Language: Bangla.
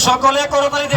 সকলে করতালি দিয়ে